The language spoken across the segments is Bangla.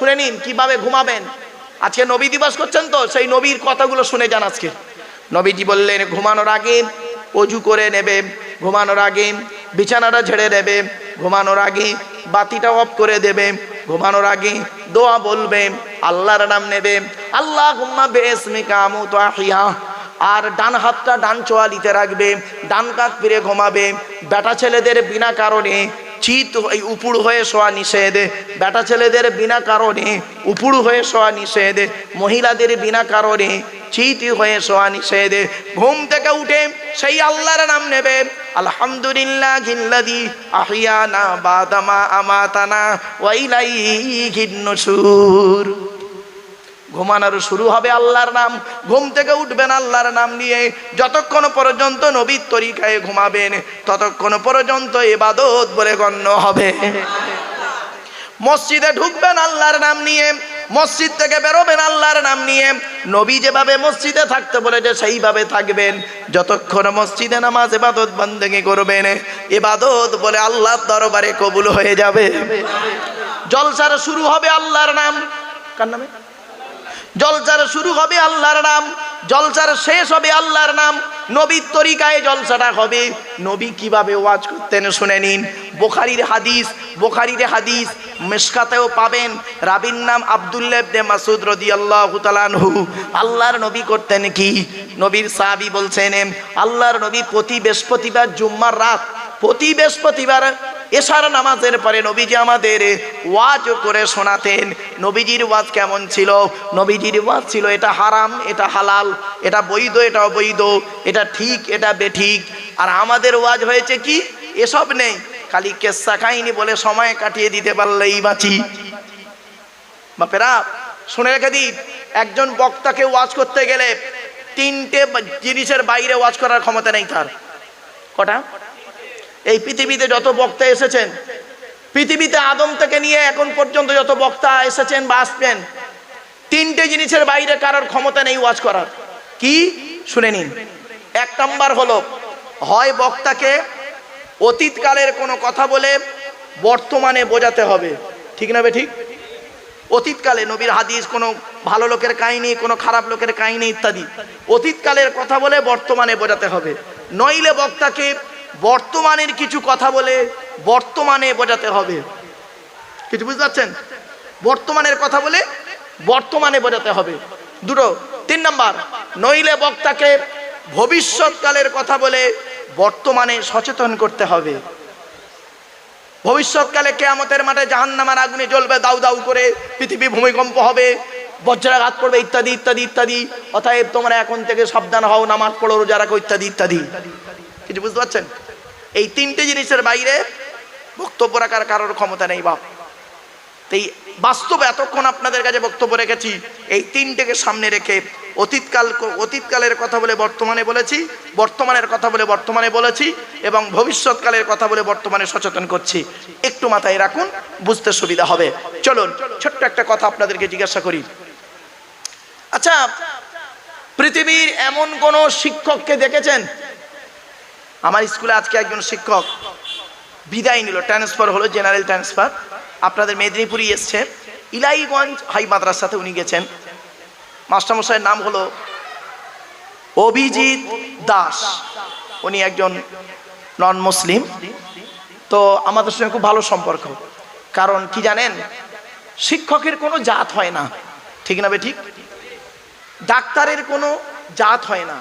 শুনে নিন, কীভাবে ঘুমাবেন? আজকে নবী দিবস করছেন তো, সেই নবীর কথাগুলো শুনে যান আজকে। নবীজি বললেন, ঘুমানোর আগে অজু করে নেবে, ঘুমানোর আগে বিছানাটা ঝেড়ে নেবে ঘুমানোর আগে বাতিটা অফ করে দেবে, ঘুমানোর আগে দোয়া বলবে, আল্লাহর নাম নেবে আল্লাহ আহিয়া আর ডান হাতটা ডান চোয়ালিতে রাখবে, ডান কাত ফিরে ঘুমাবে, বেটা ছেলেদের বিনা কারণে চিত এই উপুড় হয়ে শোয়া নিষেধ। বেটা ছেলেদের বিনা কারণে উপুড় হয়ে শোয়া নিষেধ। মহিলাদের বিনা কারণে চিত হয়ে শোয়া নিষেধে। ঘুম থেকে উঠে সেই আল্লাহর নাম নেবে। আলহামদুলিল্লাহ আহিয়ানা আমাতানা ওয়াইলাই নুশুর ঘুমানোর শুরু হবে আল্লাহর নাম। ঘুম থেকে উঠবেন আল্লাহর নাম নিয়ে। যতক্ষণ পর্যন্ত নবীর তরিকায় ঘুমাবেন, ততক্ষণ পর্যন্ত এবাদত বলে গণ্য হবে। মসজিদে ঢুকবেন আল্লাহর নাম নিয়ে। মসজিদ থেকে বেরোবেন আল্লাহর নাম নিয়ে। নবী যেভাবে মসজিদে থাকতে বলেছে, সেইভাবে থাকবেন। যতক্ষণ মসজিদে নামাজ এবাদত বন্দেগি করবেন এবাদত বলে আল্লাহর দরবারে কবুল হয়ে যাবে। জলসার শুরু হবে আল্লাহর নাম। কার নামে? জলসার শুরু হবে আল্লাহর নাম, জলসার শেষ হবে আল্লাহর নাম, নবীর তরিকায় জলসাটা হবে। নবী কীভাবে ওয়াজ করতেন শুনে নিন। বোখারির হাদিস বোখারির হাদিস মেশকাতেও পাবেন। রাবির নাম আবদুল্লাহ ইবনে মাসুদ রাদিয়াল্লাহু তাআলা আনহু। আল্লাহর নবী করতেন কি? নবীর সাহাবী বলছেন, আল্লাহর নবী প্রতি বৃহস্পতিবার জুম্মার রাত প্রতি বৃহস্পতিবার এশার নামাজের পরে নবীজি আমাদের ওয়াজ করে শোনাতেন। নবীজির ওয়াজ কেমন ছিল? নবীজির ওয়াজ ছিল, এটা হারাম, এটা হালাল, এটা বৈধ, এটা অবৈধ, এটা ঠিক, এটা বেঠিক। আর আমাদের ওয়াজ হয়েছে কি? এসব নেই। খালি কেসা কাহিনী বলে সময় কাটিয়ে দিতে পারলেই বাঁচি। বাপেরা শুনে রেখে দিন একজন বক্তাকে ওয়াজ করতে গেলে তিনটে জিনিসের বাইরে ওয়াজ করার ক্ষমতা নেই তার। কটা? এই পৃথিবীতে যত বক্তা এসেছেন, পৃথিবীতে আদম থেকে নিয়ে এখন পর্যন্ত যত বক্তা এসেছেন বা আসবেন, তিনটে জিনিসের বাইরে কারোর ক্ষমতা নেই ওয়াজ করার। কি? শুনে নিন। এক নম্বর হলো, হয় বক্তাকে অতীতকালের কোনো কথা বলে বর্তমানে বোঝাতে হবে। ঠিক না ঠিক? অতীতকালে নবীর হাদিস, কোনো ভালো লোকের কাহিনী, কোনো খারাপ লোকের কাহিনী ইত্যাদি। অতীতকালের কথা বলে বর্তমানে বোঝাতে হবে। নইলে বক্তাকে বর্তমানের কিছু কথা বলে বর্তমানে বোঝাতে হবে। কিছু বুঝতে পারছেন? বর্তমানের কথা বলে বর্তমানে বোঝাতে হবে। দুটো, তিন নাম্বার, নইলে বক্তাকে ভবিষ্যৎকালের কথা বলে বর্তমানে সচেতন করতে হবে। ভবিষ্যৎকালে কেয়ামতের মাঠে জাহান্নামার আগুনে জ্বলবে, দাউ দাউ করে পৃথিবী ভূমিকম্প হবে, বজ্রাঘাত করবে, ইত্যাদি ইত্যাদি ইত্যাদি। অতএব তোমরা এখন থেকে সাবধান হও, নামাজ পড়ো, রোজা রাখো, ইত্যাদি ইত্যাদি। কিছু বুঝতে পারছেন? এই তিনটে জিনিসের বাইরে বক্তব্য রাখার কারোর ক্ষমতা নেই বাপ। এই বাস্তবে এতক্ষণ আপনাদের কাছে বক্তব্য রেখেছি, এই তিনটেকে সামনে রেখে অতীতকাল, অতীতকালের কথা বলে বর্তমানে বলেছি, বর্তমানের কথা বলে বর্তমানে বলেছি এবং ভবিষ্যৎকালের কথা বলে বর্তমানে সচেতন করছি। একটু মাথায় রাখুন, বুঝতে সুবিধা হবে। চলুন, ছোট্ট একটা কথা আপনাদেরকে জিজ্ঞাসা করি। আচ্ছা পৃথিবীর এমন কোন শিক্ষককে দেখেছেন? আমার স্কুলে আজকে একজন শিক্ষক বিদায় নিল ট্রান্সফার হলো জেনারেল ট্রান্সফার আপনাদের মেদিনীপুরই এসছে। ইলাইগঞ্জ হাই মাদ্রাসাতে উনি গেছেন। মাস্টারমশাইয়ের নাম হলো অভিজিৎ দাস। উনি একজন নন মুসলিম তো আমাদের সঙ্গে খুব ভালো সম্পর্ক। কারণ কি জানেন? শিক্ষকের কোনো জাত হয় না। ঠিক না বে ঠিক? ডাক্তারের কোনো জাত হয় না।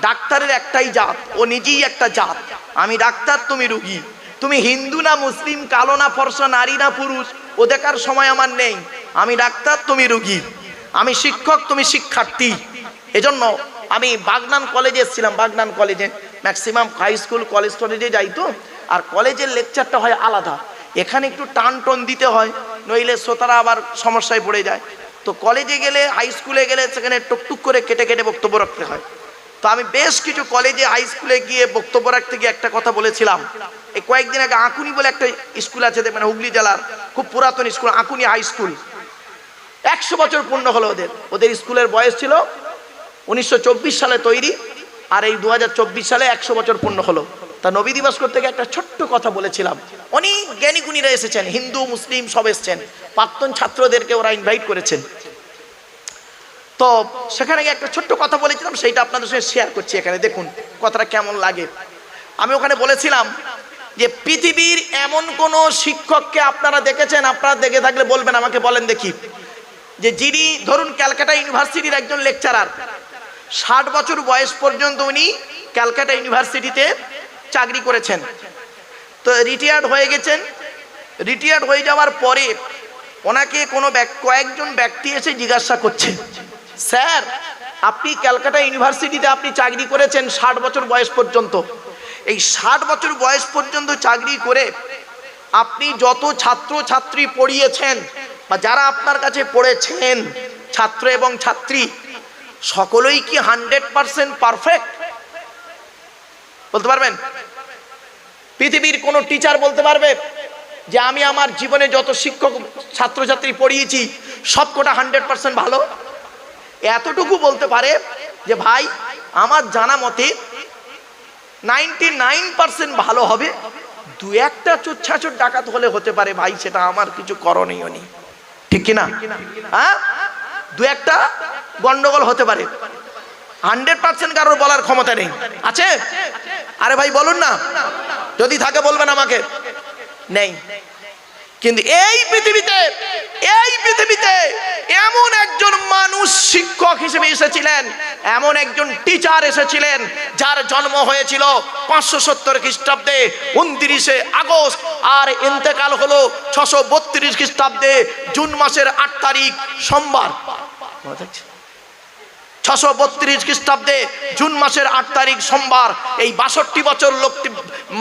ডাক্তারের একটাই জাত, ও নিজেই একটা জাত। আমি ডাক্তার, তুমি রুগী। তুমি হিন্দু না মুসলিম, কালো না ফর্সা, নারী না পুরুষ, ও দেখার সময় আমার নেই। আমি ডাক্তার, তুমি রুগী। আমি শিক্ষক, তুমি শিক্ষার্থী। এজন্য আমি বাগনান কলেজে এসেছিলাম, বাগনান কলেজে। ম্যাক্সিমাম হাই স্কুল কলেজ টলেজে যাই তো। আর কলেজের লেকচারটা হয় আলাদা। এখানে একটু টান টন দিতে হয়, নইলে শ্রোতারা আবার সমস্যায় পড়ে যায়। তো কলেজে গেলে হাই স্কুলে গেলে সেখানে টুকটুক করে কেটে কেটে বক্তব্য রাখতে হয়। তো আমি বেশ কিছু কলেজে হাই স্কুলে গিয়ে বক্তব্য রাখতে গিয়ে একটা কথা বলেছিলাম। এই কয়েকদিন আগে আকুনি বলে একটা স্কুল আছে মানে হুগলি জেলার খুব পুরাতন স্কুল আঁকুনি হাই স্কুল একশো বছর পূর্ণ হলো ওদের। ওদের স্কুলের বয়স ছিল উনিশশো চব্বিশ সালে তৈরি, আর এই দু হাজার চব্বিশ সালে একশো বছর পূর্ণ হলো। তা নবী দিবস করতে গিয়ে একটা ছোট্ট কথা বলেছিলাম। অনেক জ্ঞানী গুণীরা এসেছেন, হিন্দু, মুসলিম সব এসেছেন। প্রাক্তন ছাত্রদেরকে ওরা ইনভাইট করেছেন। তো সেখানে একটা ছোট্ট কথা বলেছিলাম, সেইটা আপনাদের সঙ্গে শেয়ার করছি এখানে। দেখুন, কথাটা কেমন লাগে। আমি ওখানে বলেছিলাম যে পৃথিবীর এমন কোন শিক্ষককে আপনারা দেখেছেন? আপনারা দেখে থাকলে বলবেন, আমাকে বলেন দেখি। যে যিনি, ধরুন, ক্যালকাটা ইউনিভার্সিটির একজন লেকচারার। ষাট বছর বয়স পর্যন্ত উনি ক্যালকাটা ইউনিভার্সিটিতে চাকরি করেছেন। তো রিটায়ার্ড হয়ে গেছেন। রিটায়ার্ড হয়ে যাওয়ার পরে ওনাকে কোনো কয়েকজন ব্যক্তি এসে জিজ্ঞাসা করছে স্যার, আপনি ক্যালকাটা ইউনিভার্সিটিতে আপনি চাকরি করেছেন ষাট বছর বয়স পর্যন্ত। এই ষাট বছর বয়স পর্যন্ত চাকরি করে আপনি যত ছাত্র ছাত্রী পড়িয়েছেন বা যারা আপনার কাছে পড়েছেন, ছাত্র এবং ছাত্রী, সকলেই কি হান্ড্রেড পারসেন্ট পারফেক্ট? বলতে পারবেন? পৃথিবীর কোনো টিচার বলতে পারবে যে, আমি আমার জীবনে যত শিক্ষক, ছাত্রছাত্রী পড়িয়েছি, সবকটা হান্ড্রেড পার্সেন্ট ভালো এতটুকু বলতে পারে যে ভাই, আমার জানা মতে নাইনটি নাইন পার্সেন্ট ভালো হবে। দু একটা চুচ্ছাচুর ডাকাত হলে হতে পারে ভাই, সেটা আমার কিছু করণীয় নেই। ঠিক কিনা? হ্যাঁ? দু একটা গন্ডগোল হতে পারে। হান্ড্রেড পার্সেন্ট কারোর বলার ক্ষমতা নেই। আছে? আরে ভাই, বলুন না। যদি থাকে বলবেন আমাকে। নেই। কিন্তু এই পৃথিবীতে এই পৃথিবীতে এমন একজন মানুষ শিক্ষক হিসেবে এসেছিলেন, এমন একজন টিচার এসেছিলেন, যার জন্ম হয়েছিল পাঁচশো সত্তর খ্রিস্টাব্দে উনত্রিশে আগস্ট, আর ইন্তেকাল হলো ছশো বত্রিশ খ্রিস্টাব্দে জুন মাসের আট তারিখ সোমবার? ছশো বত্রিশ খ্রিস্টাব্দে জুন মাসের আট তারিখ সোমবার এই বাষট্টি বছর লোকটি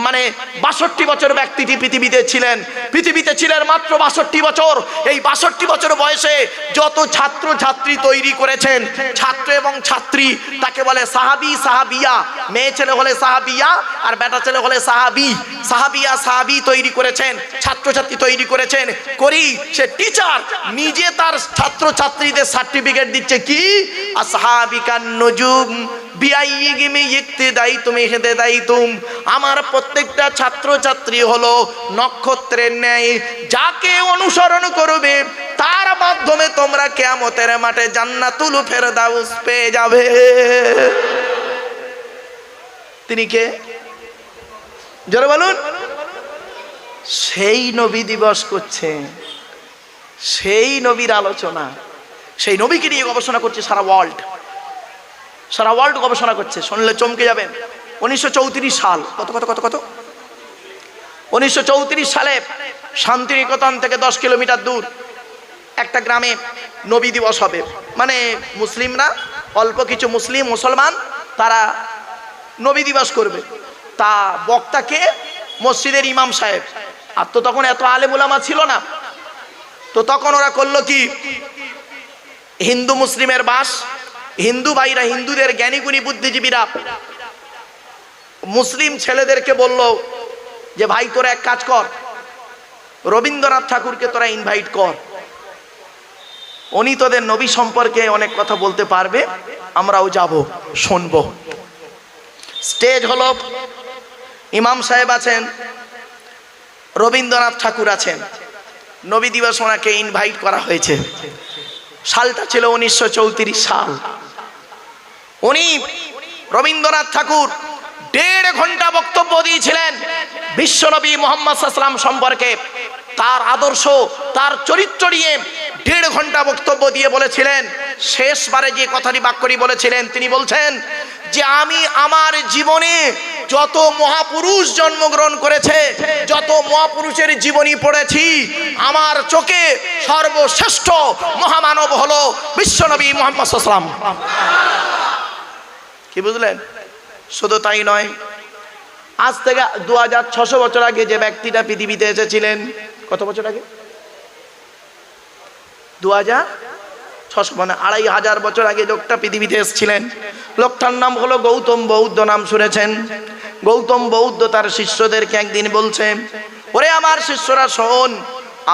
মানে বাষট্টি বছর ব্যক্তিটি পৃথিবীতে ছিলেন। পৃথিবীতে ছিলেন মাত্র বাষট্টি বছর। এই বাষট্টি বছর বয়সে যত ছাত্র ছাত্রী তৈরি করেছেন, ছাত্র এবং ছাত্রী, তাকে বলে সাহাবি, সাহাবিয়া। মেয়ে ছেলে হলে সাহাবিয়া আর বেটা ছেলে হলে সাহাবি। সাহাবিয়া, সাহাবি তৈরি করেছেন, ছাত্রছাত্রী তৈরি করেছেন। করি, সে টিচার নিজে তার ছাত্র ছাত্রীদের সার্টিফিকেট দিচ্ছে কি? আসহাবিকান নজুম আমার প্রত্যেকটা ছাত্র ছাত্রী হলো নক্ষত্রের ন্যায়, যাকে অনুসরণ করবে, তার মাধ্যমে তোমরা কেয়ামতের মাঠে জান্নাতুল ফেরদাউস পেয়ে যাবে। তিনি কে? জোরে বলুন। সেই নবী দিবস করছে, সেই নবীর আলোচনা, সেই নবীকে নিয়ে গবেষণা করছে সারা ওয়ার্ল্ড সারা ওয়ার্ল্ড গবেষণা করছে, শুনলে চমকে যাবেন উনিশশো চৌত্রিশ সাল, কত কত কত কত? উনিশশো চৌত্রিশ সালে শান্তিনিকেতন থেকে দশ কিলোমিটার দূর একটা গ্রামে নবী দিবস হবে। মানে মুসলিমরা, অল্প কিছু মুসলিম, মুসলমান, তারা নবী দিবস করবে। তা বক্তাকে মসজিদের ইমাম সাহেব। আর তো তখন এত আলেমুলামা ছিল না। তো তখন ওরা করল কি? হিন্দু মুসলিমের বাস হিন্দু ভাইরা, হিন্দুদের জ্ঞানীগুণী বুদ্ধিজীবীরা, মুসলিম ছেলেদেরকে বলল যে, ভাই, তোরা এক কাজ কর, রবীন্দ্রনাথ ঠাকুরকে তোরা ইনভাইট কর। উনি তোদের নবী সম্পর্কে অনেক কথা বলতে পারবে, আমরাও যাব, শুনব। স্টেজ হলো, ইমাম সাহেব আছেন, রবীন্দ্রনাথ ঠাকুর আছেন। নবী দিবস ওনাকে ইনভাইট করা হয়েছে। সালটা ছিল উনিশশো চৌত্রিশ সাল। উনি রবীন্দ্রনাথ ঠাকুর দেড় ঘণ্টা বক্তব্য দিয়েছিলেন বিশ্বনবী মোহাম্মদ সম্পর্কে। তার আদর্শ, তার চরিত্র নিয়ে দেড় ঘণ্টা বক্তব্য দিয়ে বলেছিলেন। শেষবারে যে কথাটি বাক্যটি বলেছিলেন, তিনি বলছেন যে আমি আমার জীবনে যত মহাপুরুষ জন্মগ্রহণ করেছে, যত মহাপুরুষের জীবনী পড়েছি, আমার চোখে সর্বশ্রেষ্ঠ মহামানব হলো বিশ্বনবী মোহাম্মদ সাল্লাম কি বুঝলেন? শুধু তাই নয়, আজ থেকে দু হাজার ছশো বছর আগে যে ব্যক্তিটা পৃথিবীতে এসেছিলেন, কত বছর আগে? দু হাজার ছশো মানে আড়াই হাজার বছর আগে লোকটা পৃথিবীতে এসেছিলেন। লোকটার নাম হলো গৌতম বৌদ্ধ নাম শুনেছেন। গৌতম বৌদ্ধ তার শিষ্যদেরকে একদিন বলছে, ওরে আমার শিষ্যরা, শোন,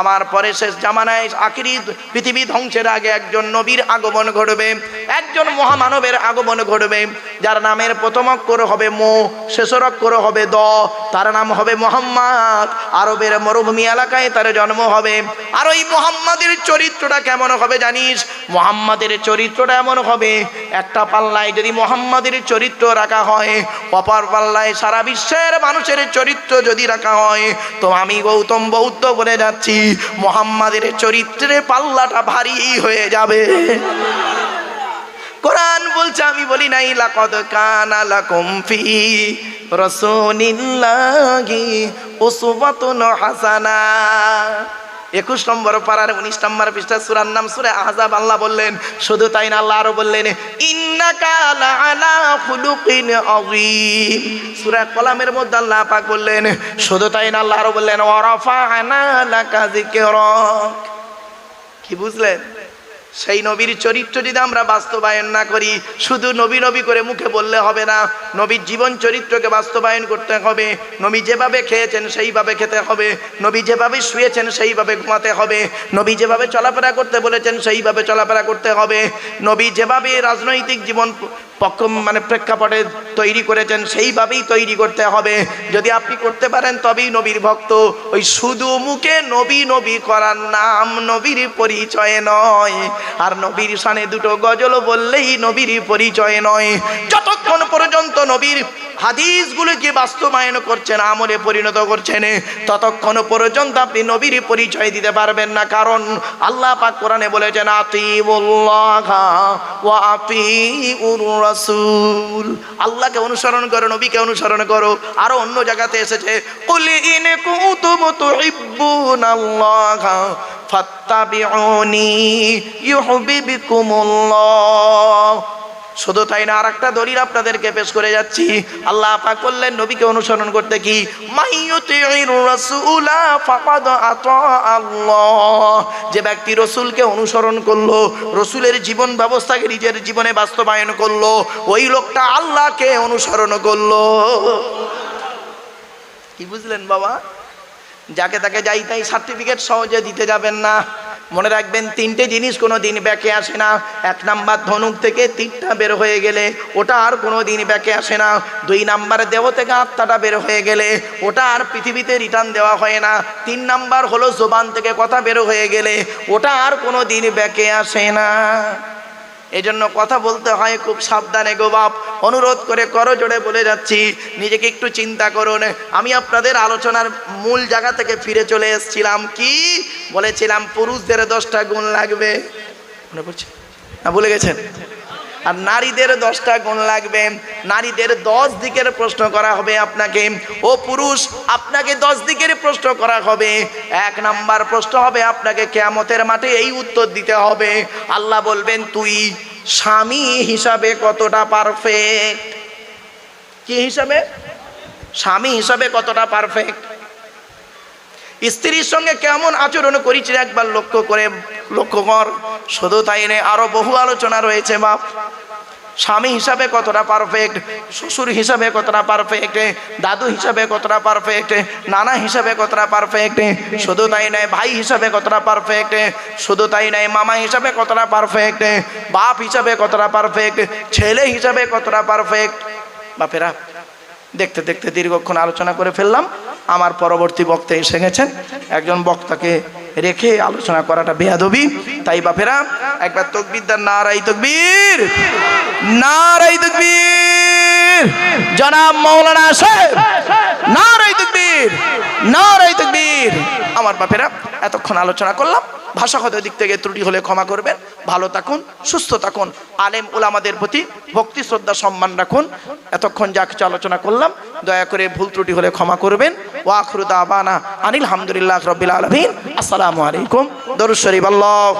আমার পরে শেষ জামানায় আখিরি পৃথিবী ধ্বংসের আগে একজন নবীর আগমন ঘটবে, একজন মহামানবের আগমন ঘটবে যার নামের প্রথম অক্ষর হবে মো, শেষর অক্ষর হবে দ, তার নাম হবে মোহাম্মদ। আরবের মরুভূমি এলাকায় তার জন্ম হবে। আর ওই মোহাম্মদের চরিত্রটা কেমন হবে জানিস? মোহাম্মদের চরিত্রটা এমন হবে, একটা পাল্লায় যদি মোহাম্মদের চরিত্র রাখা হয়, অপর পাল্লায় সারা বিশ্বের মানুষের চরিত্র যদি রাখা হয়, তো আমি গৌতম বৌদ্ধ বলে যাচ্ছি, মোহাম্মদের চরিত্রে পাল্লাটা ভারী হয়ে যাবে। কোরআন বলছে, আমি বলি নাই, লাকদ কানা লাকুম ফি রাসূলিল্লাহি উসওয়াতুন হাসানা। একুশ নম্বর পাড়ার উনিশ নম্বর পৃষ্ঠা সুরার নাম সুরে আহজাব আল্লাহ বললেন, শুধু তাই না, আল্লাহ আরও বললেন সূরা কলামের মধ্যে আল্লাহ পাক বললেন, শুধু তাই না, আল্লাহ আরও বললেন যিকরাক। কি বুঝলেন? সেই নবীর চরিত্র যদি আমরা বাস্তবায়ন না করি, শুধু নবী নবী করে মুখে বললে হবে না, নবীর জীবন চরিত্রকে বাস্তবায়ন করতে হবে, নবী যেভাবে খেয়েছেন সেইভাবে খেতে হবে, নবী যেভাবে শুয়েছেন সেইভাবে ঘুমাতে হবে, নবী যেভাবে চলাফেরা করতে বলেছেন সেইভাবে চলাফেরা করতে হবে, নবী যেভাবে রাজনৈতিক জীবন পক্ষ মানে প্রেক্ষাপটে তৈরি করেছেন সেইভাবেই তৈরি করতে হবে। যদি আপনি করতে পারেন তবেই নবীর ভক্ত। ওই শুধু মুখে নবী নবী করার নাম নবীর পরিচয় নয়। আর নবীর সানে দুটো গজল বললেই নবীর পরিচয় নয়। যতক্ষণ পর্যন্ত নবীর হাদিসগুলোকে বাস্তবায়ন করছেন, আমলে পরিণত করছেন, ততক্ষণ পর্যন্ত আপনি নবীর পরিচয় দিতে পারবেন না। কারণ আল্লাহ পাক কোরআনে বলেছেন রাসূল। আল্লাহকে অনুসরণ করো, নবীকে অনুসরণ করো। আরও অন্য জায়গাতে এসেছে শুধু তাই না আর একটা দলিল আপনাদেরকে পেশ করে যাচ্ছি। আল্লাহ করলেন নবীকে অনুসরণ করতে কি? যে ব্যক্তি রসুলকে অনুসরণ করল, রসুলের জীবন ব্যবস্থাকে নিজের জীবনে বাস্তবায়ন করল, ওই লোকটা আল্লাহকে অনুসরণ করল। কি বুঝলেন বাবা? যাকে তাকে যাই তাই সার্টিফিকেট সহজে দিতে যাবেন না। মনে রাখবেন, তিনটে জিনিস কোনো দিন ব্যাকে আসে না। এক নাম্বার ধনুক থেকে তীরটা বের হয়ে গেলে, ওটা আর কোনো দিন ব্যাকে আসে না। দুই নাম্বার দেহ থেকে আত্মাটা বের হয়ে গেলে, ওটা আর পৃথিবীতে রিটার্ন দেওয়া হয় না। তিন নাম্বার হলো জোবান থেকে কথা বের হয়ে গেলে, ওটা আর কোনো দিন ব্যাকে আসে না। এজন্য কথা বলতে হয়, খুব সাবধানে গো বাপ। অনুরোধ করে করো, জোরে বলে যাচ্ছি। নিজেকে একটু চিন্তা করুন। আমি আপনাদের আলোচনার মূল জায়গা থেকে ফিরে চলে এসেছিলাম। কি? বলেছিলাম, পুরুষদের দশটা গুণ লাগবে। মনে পড়ছে? না, ভুলে গেছেন? আর নারীদের দশটা গুণ লাগবে। নারীদের দশ দিকের প্রশ্ন করা হবে আপনাকে। ও পুরুষ, আপনাকে দশ দিকের প্রশ্ন করা হবে। এক নাম্বার প্রশ্ন হবে আপনাকে কেয়ামতের মাঠে এই উত্তর দিতে হবে। আল্লাহ বলবেন, তুই স্বামী হিসাবে কতটা পারফেক্ট কি হিসাবে? স্বামী হিসাবে কতটা পারফেক্ট স্ত্রীর সঙ্গে কেমন আচরণ করেছিল একবার লক্ষ্য করে, লক্ষ্য কর। শুধু তাই নয়, আরও বহু আলোচনা রয়েছে, বাপ। স্বামী হিসাবে কতটা পারফেক্ট শ্বশুর হিসাবে কতটা পারফেক্ট দাদু হিসাবে কতটা পারফেক্ট নানা হিসাবে কতটা পারফেক্ট শুধু তাই নয়, ভাই হিসাবে কতটা পারফেক্ট শুধু তাই নয়, মামা হিসাবে কতটা পারফেক্ট বাপ হিসাবে কতটা পারফেক্ট ছেলে হিসাবে কতটা পারফেক্ট বাপেরা দেখতে দেখতে দীর্ঘক্ষণ আলোচনা করে ফেললাম। আমার পরবর্তী বক্তা এসে গেছেন। একজন বক্তাকে রেখে আলোচনা করাটা বেয়াদবি। তাই বাপেরা, একবার তকবিরদার নারাই তকবীর। নারাই তকবীর। জনাব মৌলানা সাহেব, নারাই তকবীর। নারাই তকবীর। আমার বাপেরা, এতক্ষণ আলোচনা করলাম। ভাষাগত দিক থেকে ত্রুটি হলে ক্ষমা করবেন। ভালো থাকুন, সুস্থ থাকুন। আলেম ওলামাদের প্রতি ভক্তি, শ্রদ্ধা, সম্মান রাখুন। এতক্ষণ যা কিছু আলোচনা করলাম, দয়া করে ভুল ত্রুটি হলে ক্ষমা করবেন। ওয়াখরুদা আনিল হামদুলিল্লাহ রবিল আলমিন। আসসালামু আলাইকুম। দরুদ আল্লাহ